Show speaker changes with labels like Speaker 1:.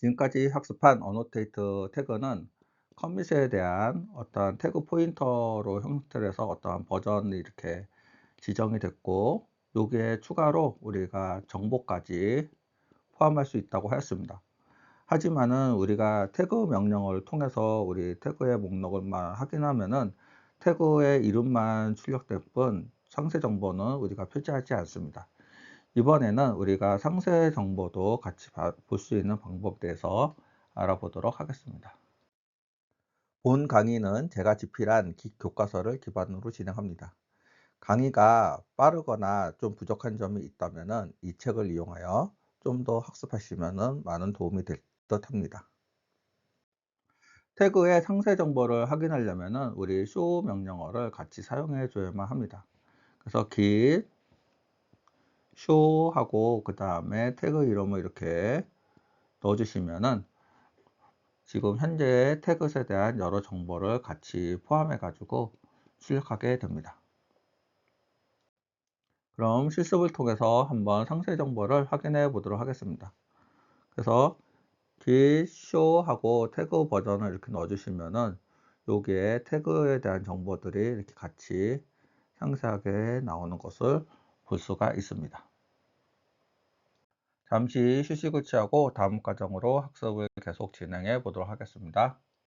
Speaker 1: 지금까지 학습한 어노테이트 태그는 커밋에 대한 어떠한 태그 포인터로 형태를 해서 어떠한 버전이 이렇게 지정이 됐고 여기에 추가로 우리가 정보까지 포함할 수 있다고 하였습니다. 하지만은 우리가 태그 명령을 통해서 우리 태그의 목록을만 확인하면은 태그의 이름만 출력될 뿐 상세 정보는 우리가 표시하지 않습니다. 이번에는 우리가 상세 정보도 같이 볼 수 있는 방법에 대해서 알아보도록 하겠습니다. 본 강의는 제가 집필한 교과서를 기반으로 진행합니다. 강의가 빠르거나 좀 부족한 점이 있다면 이 책을 이용하여 좀 더 학습하시면 많은 도움이 될 듯 합니다. 태그의 상세 정보를 확인하려면 우리 show 명령어를 같이 사용해 줘야만 합니다. 그래서 git show 하고 그 다음에 태그 이름을 이렇게 넣어 주시면은 지금 현재 태그에 대한 여러 정보를 같이 포함해 가지고 출력하게 됩니다. 그럼 실습을 통해서 한번 상세 정보를 확인해 보도록 하겠습니다. 그래서 git show 하고 태그 버전을 이렇게 넣어 주시면은 여기에 태그에 대한 정보들이 이렇게 같이 상세하게 나오는 것을 볼 수가 있습니다. 잠시 휴식을 취하고 다음 과정으로 학습을 계속 진행해 보도록 하겠습니다.